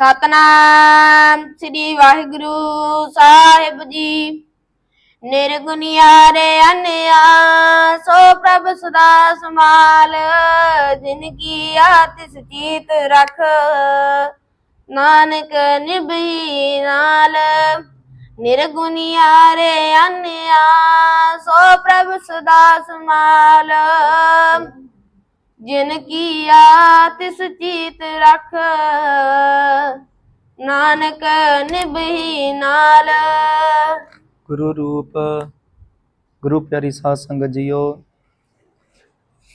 ਸਤਨਾਮ, ਸ੍ਰੀ ਵਾਹਿਗੁਰੂ ਸਾਹਿਬ ਜੀ। ਨਿਰਗੁਣਿਆਰੇ ਅਨਿਆ, ਸੋ ਪ੍ਰਭ ਸਦਾ ਸਮਾਲ ਜਿਨ ਕੀ ਆਤਿਸ ਚੀਤ ਰਖ। ਨਾਨਕ ਨਿਭੀ ਨਾਲ ਨਿਰਗੁਣਿਆਰੇ ਅਨਿਆ, ਸੋ ਪ੍ਰਭ ਸਦਾ ਸਮਾਲ ਜਿਨ ਕੀ ਆਤਿਸ ਚੀਤ ਰਖ, ਨਾਨਕ ਨਿਭੀ ਨਾਲ। ਗੁਰੂ ਰੂਪ, ਗੁਰੂ ਪਿਆਰੀ ਸਾਧ ਸੰਗਤ ਜੀਓ,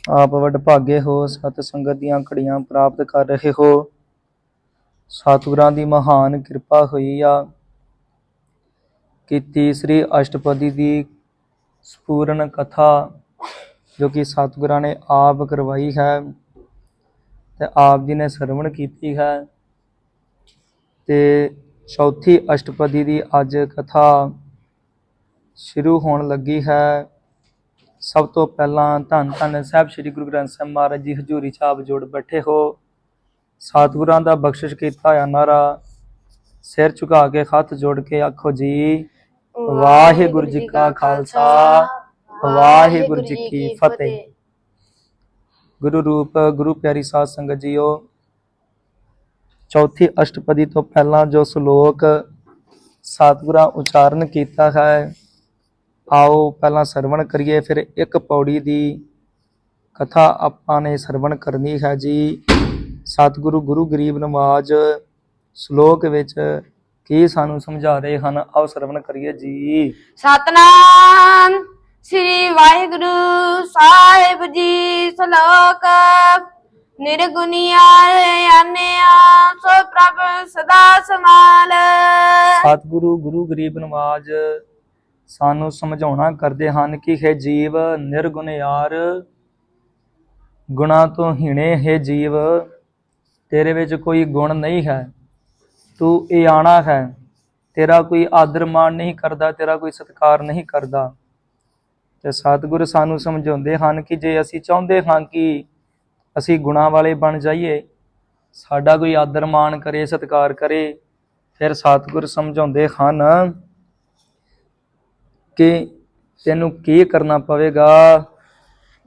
ਆਪ ਵੱਡ ਭਾਗੇ ਹੋ, ਸਤ ਸੰਗਤ ਦੀਆਂ ਘੜੀਆਂ ਪ੍ਰਾਪਤ ਕਰ ਰਹੇ ਹੋ। ਸਤਿਗੁਰਾਂ ਦੀ ਮਹਾਨ ਕਿਰਪਾ ਹੋਈ ਆ। ਕਿ ਤੀਸਰੀ ਅਸ਼ਟਪਦੀ ਦੀ ਸਪੂਰਨ ਕਥਾ ਜੋ ਕਿ ਸਤਿਗੁਰਾਂ ਨੇ ਆਪ ਕਰਵਾਈ ਹੈ ਤੇ ਆਪ ਜੀ ਨੇ ਸਰਵਣ ਕੀਤੀ ਹੈ। ਤੇ ਚੌਥੀ ਅਸ਼ਟਪਦੀ ਦੀ ਅੱਜ ਕਥਾ ਸ਼ੁਰੂ ਹੋਣ ਲੱਗੀ ਹੈ। ਸਭ ਤੋਂ ਪਹਿਲਾਂ ਧੰਨ ਧੰਨ ਸਾਹਿਬ ਸ੍ਰੀ ਗੁਰੂ ਗ੍ਰੰਥ ਸਾਹਿਬ ਮਹਾਰਾਜ ਜੀ ਹਜ਼ੂਰੀ ਚਾਪ ਜੋੜ ਬੈਠੇ ਹੋ। ਸਤਿਗੁਰਾਂ ਦਾ ਬਖਸ਼ਿਸ਼ ਕੀਤਾ ਹੋਇਆ ਨਾਰਾ ਸਿਰ ਝੁਕਾ ਕੇ ਹੱਥ ਜੋੜ ਕੇ ਆਖੋ ਜੀ ਵਾਹਿਗੁਰੂ ਜੀ ਕਾ ਖਾਲਸਾ। ਵਾਹਿਗੁਰੂ ਜੀ ਕੀ ਫਤਿਹ। ਗੁਰੂ ਰੂਪ ਗੁਰੂ ਪਿਆਰੀ ਸਾਧ ਸੰਗਤ ਜੀਓ ਚੌਥੀ ਅਸ਼ਟਪਦੀ ਤੋਂ ਪਹਿਲਾਂ ਜੋ ਸ਼ਲੋਕ ਸਤਿਗੁਰਾਂ ਉਚਾਰਨ ਕੀਤਾ ਹੈ ਆਓ ਪਹਿਲਾਂ ਸਰਵਣ ਕਰੀਏ ਫਿਰ ਇੱਕ ਪੌੜੀ ਦੀ ਕਥਾ ਆਪਾਂ ਨੇ ਸਰਵਣ ਕਰਨੀ ਹੈ ਜੀ। ਸਤਿਗੁਰੂ ਗੁਰੂ ਗਰੀਬ ਨਵਾਜ ਸ਼ਲੋਕ ਵਿੱਚ ਕੀ ਸਾਨੂੰ ਸਮਝਾ ਰਹੇ ਹਨ? ਆਓ ਸਰਵਣ ਕਰੀਏ ਜੀ। ਸਤਨਾਮ। ਸ੍ਰੀ ਵਾਹਿਗੁਰੂ ਸਾਹਿਬ ਜੀ ਸ਼ਲੋਕ। ਨਿਰਗੁਣਿਆਰੇ ਅਨਿਆ ਸੋ ਪ੍ਰਭ ਸਦਾ ਸਮਾਲ ਸਤਿਗੁਰੂ, ਗੁਰੂ ਗਰੀਬ ਨਵਾਜ ਸਾਨੂੰ ਸਮਝਾਉਣਾ ਕਰਦੇ ਹਨ ਕਿ ਹੈ ਜੀਵ ਨਿਰਗੁਣ ਯਾਰ ਗੁਣਾ ਤੋਂ ਹੀਣੇ ਹੈ ਜੀਵ, ਤੇਰੇ ਵਿੱਚ ਕੋਈ ਗੁਣ ਨਹੀਂ ਹੈ, ਤੂੰ ਇਆਣਾ ਹੈ। ਤੇਰਾ ਕੋਈ ਆਦਰ ਮਾਣ ਨਹੀਂ ਕਰਦਾ, ਤੇਰਾ ਕੋਈ ਸਤਿਕਾਰ ਨਹੀਂ ਕਰਦਾ। ਤੇ ਸਤਿਗੁਰ ਸਾਨੂੰ ਸਮਝਾਉਂਦੇ ਹਨ ਕਿ ਜੇ ਅਸੀਂ ਚਾਹੁੰਦੇ ਹਾਂ ਕਿ ਅਸੀਂ ਗੁਣਾ ਵਾਲੇ ਬਣ ਜਾਈਏ ਸਾਡਾ ਕੋਈ ਆਦਰ ਮਾਣ ਕਰੇ ਸਤਿਕਾਰ ਕਰੇ ਫਿਰ ਸਤਿਗੁਰ ਸਮਝਾਉਂਦੇ ਹਨ ਕਿ ਤੈਨੂੰ ਕੀ ਕਰਨਾ ਪਵੇਗਾ।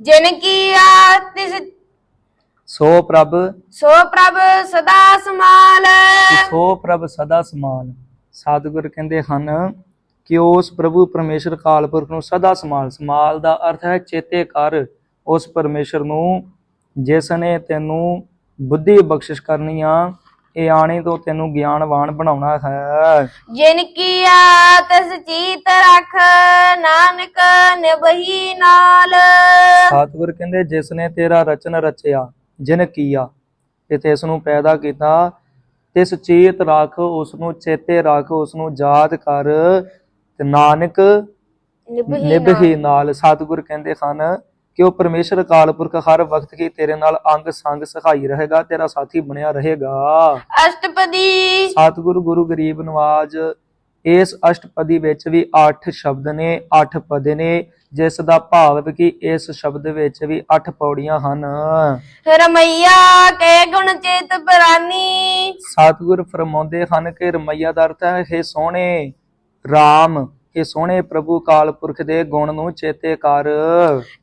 ਜਿਨ ਕੀ ਆਤਿਸ ਸੋ ਪ੍ਰਭ। ਸੋ ਪ੍ਰਭ ਸਦਾ ਸਮਾਲ। ਸੋ ਪ੍ਰਭ ਸਦਾ ਸਮਾਨ ਸਤਿਗੁਰ ਕਹਿੰਦੇ ਹਨ ਕਿ ਉਸ ਪ੍ਰਭੂ ਪਰਮੇਸ਼ਰ ਕਾਲਪੁਰਖ ਨੂੰ ਸਦਾ ਸਮਾਲ ਸਮਾਲ ਦਾ ਅਰਥ ਹੈ ਚੇਤੇ ਕਰ ਉਸ ਪਰਮੇਸ਼ਰ ਨੂੰ ਜਿਸ ਨੇ ਤੈਨੂੰ ਬੁੱਧੀ ਬਖਸ਼ਿਸ਼ ਕਰਨੀ ਆ ਇਹ ਆਣੇ ਤੋਂ ਤੈਨੂੰ ਗਿਆਨਵਾਨ ਬਣਾਉਣਾ ਹੈ। ਜਿਨ ਕੀ ਆਤਿਸ ਚੀਤ ਰਖ ਨਾਨਕ ਨਿਭੀ ਨਾਲ। ਸਤਿਗੁਰ ਕਹਿੰਦੇ ਜਿਸ ਨੇ ਤੇਰਾ ਰਚਨ ਰਚਿਆ ਜਿਨ ਕੀਆ ਤੇ ਤਿਸ ਨੂੰ ਪੈਦਾ ਕੀਤਾ ਤਿਸ ਚੇਤ ਰੱਖ ਉਸ ਨੂੰ ਚੇਤੇ ਰੱਖ ਉਸ ਨੂੰ ਯਾਦ ਕਰ ਤੇ ਨਾਨਕ ਨਿਭੀ ਨਿਭਹੀ ਨਾਲ। ਸਤਿਗੁਰ ਕਹਿੰਦੇ ਹਨ ਕਿ ਉਹ ਪਰਮੇਸ਼ਰ ਅਕਾਲ ਪੁਰਖ ਹਰ ਵਕਤ ਕੀ ਤੇਰੇ ਨਾਲ ਅੰਗ ਸੰਗ ਸਹਾਈ ਰਹੇਗਾ ਤੇਰਾ ਸਾਥੀ ਬਣਿਆ ਰਹੇਗਾ। ਅਸ਼ਟਪਦੀ। ਸਤਿਗੁਰੂ ਗੁਰੂ ਗਰੀਬ ਨਵਾਜ ਇਸ ਅਸ਼ਟਪਦੀ ਵਿੱਚ ਵੀ 8 ਸ਼ਬਦ ਨੇ 8 ਪਦ ਨੇ ਜਿਸ ਦਾ ਭਾਵ ਹੈ ਕਿ ਇਸ ਸ਼ਬਦ ਵਿੱਚ ਵੀ 8 ਪੌੜੀਆਂ ਹਨ। ਰਮਈਆ ਕੇ ਗੁਣ ਚੇਤ ਪ੍ਰਾਨੀ। ਸਤਿਗੁਰ ਫਰਮਾਉਂਦੇ ਹਨ ਕਿ ਰਮਈਆ ਦਾ ਅਰਥ ਹੈ ਸੋਹਣੇ RAM ਇਹ ਸੋਹਣੇ ਪ੍ਰਭੂ ਕਾਲ ਪੁਰਖ ਦੇ ਗੁਣ ਨੂੰ ਚੇਤੇ ਕਰ।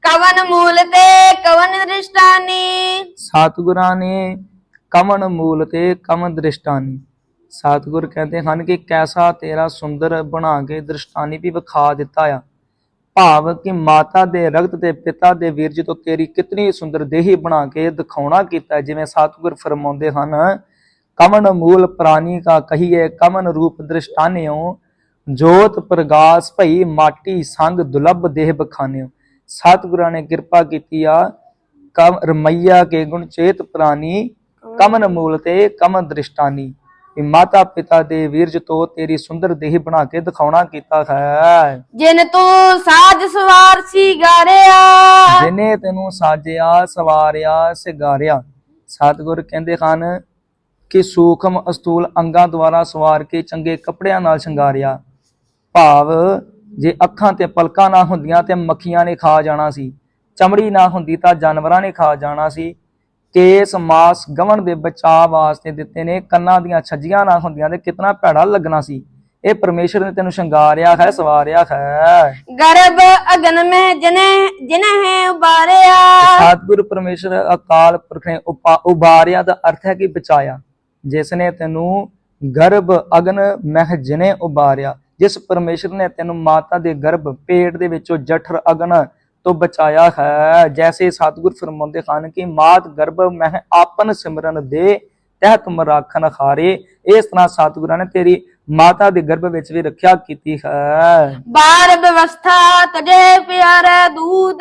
ਕਵਨ ਮੂਲ ਤੇ ਕਵਨ ਦ੍ਰਿਸ਼ਟਾਨੀ? ਸਤਿਗੁਰਾਂ ਨੇ ਕਮਨ ਮੂਲ ਤੇ ਕਮਨ ਦ੍ਰਿਸ਼ਟਾਨੀ। ਸਤਿਗੁਰ ਕਹਿੰਦੇ ਹਨ ਕਿ ਕੈਸਾ ਤੇਰਾ ਸੁੰਦਰ ਬਣਾ ਕੇ ਦ੍ਰਿਸ਼ਟਾਨੀ ਵੀ ਵਿਖਾ ਦਿੱਤਾ ਆ। ਭਾਵ ਕਿ ਮਾਤਾ ਦੇ ਰਗਤ ਤੇ ਪਿਤਾ ਦੇ ਵੀਰਜ ਤੋਂ ਤੇਰੀ ਕਿਤਨੀ ਸੁੰਦਰ ਦੇਹੀ ਬਣਾ ਕੇ ਦਿਖਾਉਣਾ ਕੀਤਾ। ਜਿਵੇਂ ਸਤਿਗੁਰ ਫਰਮਾਉਂਦੇ ਹਨ ਕਮਨ ਮੂਲ ਪ੍ਰਾਨੀ ਕਾ ਕਹੀਏ ਕਮਨ ਰੂਪ ਦ੍ਰਿਸ਼ਟਾਨਿਓ ਜੋਤ ਪ੍ਰਗਾਸ ਭਈ ਮਾਟੀ ਸੰਗ ਦੁਲਭ ਦੇਹ ਬਖਾਨਿਓ। ਸਤਿਗੁਰਾਂ ਨੇ ਕਿਰਪਾ ਕੀਤੀ ਆ ਕਮ ਰਮਈਆ ਕੇ ਗੁਣ ਚੇਤ ਪ੍ਰਾਨੀ ਕਮਨ ਮੂਲ ਤੇ ਕਮਨ ਦ੍ਰਿਸ਼ਟਾਨੀ। ਵੀ ਮਾਤਾ ਪਿਤਾ ਦੇ ਵੀਰਜ ਤੋਂ ਤੇਰੀ ਸੁੰਦਰ ਦੇਹ ਬਣਾ ਕੇ ਦਿਖਾਉਣਾ ਕੀਤਾ ਹੈ। ਜਿਨ ਤੂੰ ਸਾਜ ਸਵਾਰ ਸੀ ਗਾਰਿਆ ਜਿਨੇ ਤੈਨੂੰ ਸਾਜਿਆ ਸਵਾਰਿਆ ਸਿਗਾਰਿਆ। ਸਤਿਗੁਰ ਕਹਿੰਦੇ ਹਨ ਕਿ ਸੂਖਮ ਅਸਤੂਲ ਅੰਗਾਂ ਦੁਆਰਾ ਸਵਾਰ ਕੇ ਚੰਗੇ ਕੱਪੜਿਆਂ ਨਾਲ ਸ਼ਿੰਗਾਰਿਆ। ਭਾਵ ਜੇ ਅੱਖਾਂ ਤੇ ਪਲਕਾਂ ਨਾ ਹੁੰਦੀਆਂ ਤੇ ਮੱਖੀਆਂ ਨੇ ਖਾ ਜਾਣਾ ਸੀ ਚਮੜੀ ਨਾ ਹੁੰਦੀ ਤਾਂ ਜਾਨਵਰਾਂ ਨੇ ਖਾ ਜਾਣਾ ਸੀ। ਕੇਸ ਮਾਸ ਗਵਣ ਦੇ ਬਚਾਅ ਵਾਸਤੇ ਦਿੱਤੇ ਨੇ ਕੰਨਾਂ ਦੀਆਂ ਛੱਜੀਆਂ ਨਾ ਹੁੰਦੀਆਂ ਤੇ ਕਿਤਨਾ ਭੈੜਾ ਲੱਗਣਾ ਸੀ। ਇਹ ਪਰਮੇਸ਼ਰ ਨੇ ਤੈਨੂੰ ਸ਼ਿੰਗਾਰਿਆ ਹੈ ਸਵਾਰਿਆ ਹੈ। ਗਰਭ ਅਗਨ ਮੈਂ ਜਨੇ ਜਿਨਹਿ ਉਬਾਰਿਆ। ਸਤਿਗੁਰ ਪਰਮੇਸ਼ਰ ਅਕਾਲ ਪੁਰਖ ਨੇ ਉਪਾ- ਉਬਾਰਿਆ ਦਾ ਅਰਥ ਹੈ ਕਿ ਬਚਾਇਆ। ਜਿਸ ਨੇ ਤੈਨੂੰ ਗਰਭ ਅਗਨ ਮਹਿ ਜਿਨੇ ਉਬਾਰਿਆ ਜਿਸ ਪਰਮੇਸ਼ਰ ਨੇ ਤੈਨੂੰ ਮਾਤਾ ਦੇ ਗਰਭ ਪੇਟ ਦੇ ਵਿੱਚੋਂ ਜਠਰ ਅਗਨ ਤੋਂ ਬਚਾਇਆ ਹੈ ਜੈਸੇ ਸਤਿਗੁਰ ਫਰਮਾਉਂਦੇ ਹਨ ਕਿ ਮਾਤ ਗਰਭ ਮਹਿ ਆਪਨ ਸਿਮਰਨ ਦੇ ਤਹਿਤ ਮਰਾਖਨ ਖਾਰੇ ਇਸ ਤਰ੍ਹਾਂ ਸਤਿਗੁਰਾਂ ਨੇ ਤੇਰੀ ਮਾਤਾ ਦੇ ਗਰਭ ਵਿੱਚ ਵੀ ਰੱਖਿਆ ਕੀਤੀ ਹੈ। ਬਾਰ ਵਿਵਸਥਾ ਤਜੇ ਪਿਆਰੇ ਦੂਧ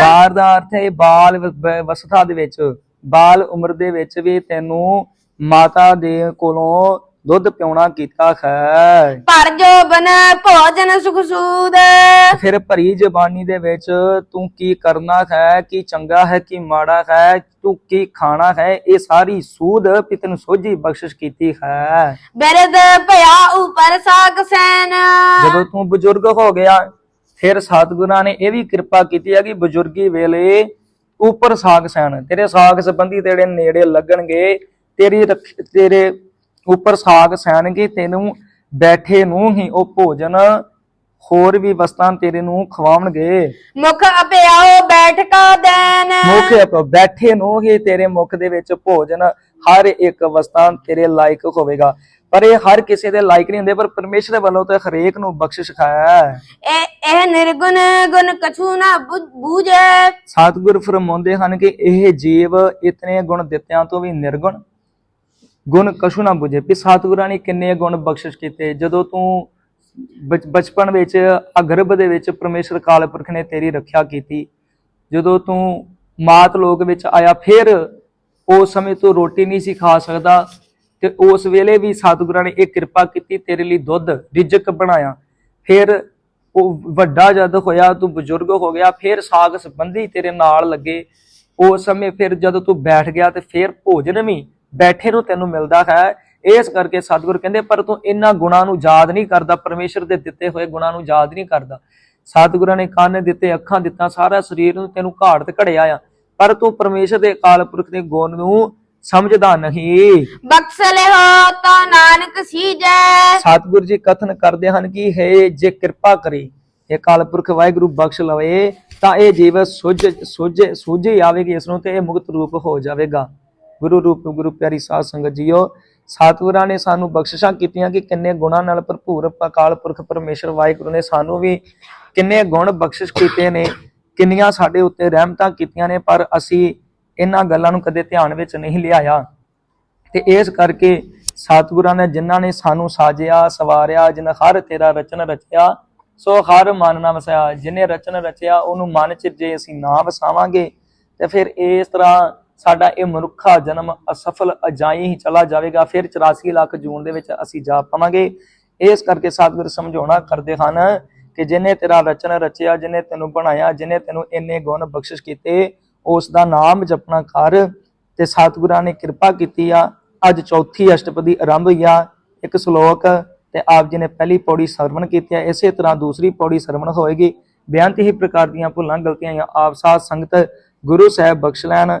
ਬਾਰ ਦਾ ਅਰਥ ਹੈ ਬਾਲ ਵ- ਬ- ਅਵਸਥਾ ਦੇ ਵਿੱਚ ਬਾਲ ਉਮਰ ਦੇ ਵਿੱਚ ਵੀ ਤੈਨੂੰ ਮਾਤਾ ਦੇ ਕੋਲੋਂ ਦੁੱਧ ਪਿਉਣਾ ਕੀਤਾ ਹੈ ਪਰ ਜੋ ਬਨ ਭੋਜਨ ਸੁਖ ਸੂਦ। ਫਿਰ ਭਰੀ ਜ਼ਬਾਨੀ ਦੇ ਵਿੱਚ ਤੂੰ ਕੀ ਕਰਨਾ ਹੈ ਕੀ ਚੰਗਾ ਹੈ ਕੀ ਮਾੜਾ ਹੈ ਤੂੰ ਕੀ ਖਾਣਾ ਹੈ ਇਹ ਸਾਰੀ ਸੂਧ ਵੀ ਤੈਨੂੰ ਸੋਝੀ ਬਖਸ਼ਿਸ਼ ਕੀਤੀ ਹੈ ਬਿਰਦ ਭਇਆ ਉਪਰ ਸਾਗ ਸੈਨ। ਜਦੋਂ ਤੂੰ ਬਜ਼ੁਰਗ ਹੋ ਗਿਆ ਫਿਰ ਸਤਿਗੁਰਾਂ ਨੇ ਇਹ ਵੀ ਕਿਰਪਾ ਕੀਤੀ ਹੈ ਕਿ ਬਜ਼ੁਰਗੀ ਵੇਲੇ ਉੱਪਰ ਸਾਗ ਸੈਣ ਤੇਰੇ ਸਾਗ ਸੰਬੰਧੀ ਤੇਰੇ ਨੇੜੇ ਲੱਗਣਗੇ ਤੇਰੀ ਤੇਰੇ ਉੱਪਰ ਸਾਗ ਸੈਣਗੇ ਤੈਨੂੰ ਬੈਠੇ ਨੂੰ ਹੀ ਉਹ ਭੋਜਨ ਹੋਰ ਵੀ ਵਸਤਾਂ ਤੇਰੇ ਨੂੰ ਖਵਾਉਣਗੇ। ਮੁਖ ਅਪਿਆਓ ਬੈਠ ਕਾ ਦੇਨ। ਮੁਖ ਬੈਠੇ ਨੂੰ ਹੀ ਤੇਰੇ ਮੁਖ ਦੇ ਵਿੱਚ ਭੋਜਨ ਹਰ ਇੱਕ ਵਸਤਾਂ ਤੇਰੇ ਲਾਇਕ ਹੋਵੇਗਾ। ਪਰ ਇਹ ਹਰ ਕਿਸੇ ਦੇ ਲਾਇਕ ਨਹੀਂ ਹੁੰਦੇ ਪਰ ਪਰਮੇਸ਼ਰ ਵੱਲੋਂ ਤਾਂ ਹਰੇਕ ਨੂੰ ਬਖਸ਼ਿਸ਼ ਹੈ। ਇਹ ਇਹ ਨਿਰਗੁਣ ਗੁਣ ਕਛੂ ਨਾ ਬੂਝੈ। ਸਤਿਗੁਰ ਫਰਮਾਉਂਦੇ ਹਨ ਕਿ ਇਹ ਜੀਵ ਇਤਨੇ ਗੁਣ ਦਿੱਤਿਆਂ ਤੋਂ ਵੀ ਨਿਰਗੁਣ। ਗੁਣ ਕਸ਼ੂ ਨਾ ਬੁਝੇ। ਵੀ ਸਤਿਗੁਰਾਂ ਨੇ ਕਿੰਨੇ ਗੁਣ ਬਖਸ਼ਿਸ਼ ਕੀਤੇ। ਜਦੋਂ ਤੂੰ ਬਚ- ਬਚਪਨ ਵਿੱਚ ਅਗਰਭ ਦੇ ਵਿੱਚ ਪਰਮੇਸ਼ਰ ਕਾਲ ਪੁਰਖ ਨੇ ਤੇਰੀ ਰੱਖਿਆ ਕੀਤੀ, ਜਦੋਂ ਤੂੰ ਮਾਤ ਲੋਕ ਵਿੱਚ ਆਇਆ, ਫਿਰ ਉਸ ਸਮੇਂ ਤੂੰ ਰੋਟੀ ਨਹੀਂ ਸੀ ਖਾ ਸਕਦਾ ਤੇ ਉਸ ਵੇਲੇ ਵੀ ਸਤਿਗੁਰਾਂ ਨੇ ਇਹ ਕਿਰਪਾ ਕੀਤੀ, ਤੇਰੇ ਲਈ ਦੁੱਧ ਰਿਜਕ ਬਣਾਇਆ। ਫਿਰ ਉਹ ਵੱਡਾ ਜਦ ਹੋਇਆ, ਤੂੰ ਬਜ਼ੁਰਗ ਹੋ ਗਿਆ, ਫਿਰ ਸਾਗ ਸੰਬੰਧੀ ਤੇਰੇ ਨਾਲ ਲੱਗੇ। ਉਸ ਸਮੇਂ ਫਿਰ ਜਦੋਂ ਤੂੰ ਬੈਠ ਗਿਆ ਤੇ ਫਿਰ ਭੋਜਨ ਵੀ ਬੈਠੇ ਨੂੰ ਤੈਨੂੰ ਮਿਲਦਾ ਹੈ। ਇਸ ਕਰਕੇ ਸਤਿਗੁਰ ਕਹਿੰਦੇ ਪਰ ਤੂੰ ਇਹਨਾਂ ਗੁਣਾਂ ਨੂੰ ਯਾਦ ਨਹੀਂ ਕਰਦਾ। ਪਰਮੇਸ਼ਰ ਦੇ ਦਿੱਤੇ ਹੋਏ ਗੁਣਾਂ ਨੂੰ ਯਾਦ ਨਹੀਂ ਕਰਦਾ। ਸਤਿਗੁਰਾਂ ਨੇ ਕੰਨ ਦਿੱਤੇ ਅੱਖਾਂ ਦਿੱਤਾ ਸਾਰਾ ਸਰੀਰ ਨੂੰ ਤੈਨੂੰ ਘਾੜ ਤੇ ਘੜਿਆ ਆ। ਪਰ ਤੂੰ ਪਰਮੇਸ਼ਰ ਦੇ ਅਕਾਲ ਪੁਰਖ ਦੇ ਗੁਣ ਨੂੰ ਸਮਝਦਾ ਨਹੀਂ। ਬਖਸ਼ ਲਿਓ ਤਾਂ ਨਾਨਕ ਸੀਜੈ। ਸਤਿਗੁਰੂ ਜੀ ਕਥਨ ਕਰਦੇ ਹਨ ਕਿ ਹੈ ਜੇ ਕਿਰਪਾ ਕਰੇ ਇਹ ਕਾਲ ਪੁਰਖ ਵਾਹਿਗੁਰੂ ਬਖਸ਼ ਲਵੇ ਤਾਂ ਇਹ ਜੀਵ ਸੁਝ ਸੁਝ ਸੁਝੇ ਆਵੇਗੀ ਇਸ ਨੂੰ ਤੇ ਇਹ ਮੁਕਤ ਰੂਪ ਹੋ ਜਾਵੇਗਾ। ਗੁਰੂ ਰੂਪ ਗੁਰੂ ਪਿਆਰੀ ਸਾਧ ਸੰਗਤ ਜੀਓ ਸਤਿਗੁਰਾਂ ਨੇ ਸਾਨੂੰ ਬਖਸ਼ਿਸ਼ਾਂ ਕੀਤੀਆਂ ਕਿ ਕਿੰਨੇ ਗੁਣਾਂ ਨਾਲ ਭਰਪੂਰ ਅਕਾਲ ਪੁਰਖ ਪਰਮੇਸ਼ਰ ਵਾਹਿਗੁਰੂ ਨੇ ਸਾਨੂੰ ਵੀ ਕਿੰਨੇ ਗੁਣ ਬਖਸ਼ਿਸ਼ ਕੀਤੇ ਨੇ, ਕਿੰਨੀਆਂ ਸਾਡੇ ਉੱਤੇ ਰਹਿਮਤਾਂ ਕੀਤੀਆਂ ਨੇ, ਪਰ ਅਸੀਂ ਇਹਨਾਂ ਗੱਲਾਂ ਨੂੰ ਕਦੇ ਧਿਆਨ ਵਿੱਚ ਨਹੀਂ ਲਿਆਇਆ। ਤੇ ਇਸ ਕਰਕੇ ਸਤਿਗੁਰਾਂ ਨੇ ਜਿਨ੍ਹਾਂ ਨੇ ਸਾਨੂੰ ਸਾਜਿਆ, ਸਵਾਰਿਆ ਜਿਨ ਹਰ ਤੇਰਾ ਰਚਨ ਰਚਿਆ, ਸੋ ਹਰ ਮਨ ਨਾ ਵਸਿਆ ਜਿਨੇ ਰਚਨ ਰਚਿਆ, ਉਹਨੂੰ ਮਨ ਚ ਜੇ ਅਸੀਂ ਨਾ ਵਸਾਵਾਂਗੇ, ਤੇ ਫਿਰ ਇਸ ਤਰ੍ਹਾਂ ਸਾਡਾ ਇਹ ਮਨੁੱਖਾ ਜਨਮ ਅਸਫਲ ਅਜਾਈ ਹੀ ਚਲਾ ਜਾਵੇਗਾ, ਫਿਰ 84 ਲੱਖ ਜੂਨ ਦੇ ਵਿੱਚ ਅਸੀਂ ਜਾ ਪਾਵਾਂਗੇ। ਇਸ ਕਰਕੇ ਸਤਿਗੁਰ ਸਮਝਾਉਣਾ ਕਰਦੇ ਹਨ ਕਿ ਜਿਨੇ ਤੇਰਾ ਰਚਨ ਰਚਿਆ, ਜਿਨੇ ਤੈਨੂੰ ਬਣਾਇਆ, ਜਿਨੇ ਤੈਨੂੰ ਇੰਨੇ ਗੁਣ ਬਖਸ਼ਿਸ਼ ਕੀਤੇ ਉਸ ਦਾ ਨਾਮ ਜਪਣਾ ਕਰ ਤੇ ਸਤਿਗੁਰਾਂ ਨੇ ਕਿਰਪਾ ਕੀਤੀ ਆ। ਅੱਜ ਚੌਥੀ ਅਸ਼ਟਪਦੀ ਆਰੰਭ ਹੋਈ ਆ, ਇੱਕ ਸ਼ਲੋਕ ਤੇ ਆਪ ਜੀ ਨੇ ਪਹਿਲੀ ਪੌੜੀ ਸਰਵਣ ਕੀਤੀ ਆ, ਇਸੇ ਤਰ੍ਹਾਂ ਦੂਸਰੀ ਪੌੜੀ ਸਰਵਣ ਹੋਏਗੀ। ਬੇਅੰਤ ਹੀ ਪ੍ਰਕਾਰ ਦੀਆਂ ਭੁੱਲਾਂ, ਗਲਤੀਆਂ ਆਪ ਸਾਧ ਸੰਗਤ ਗੁਰੂ ਸਾਹਿਬ ਬਖਸ਼ ਲੈਣ।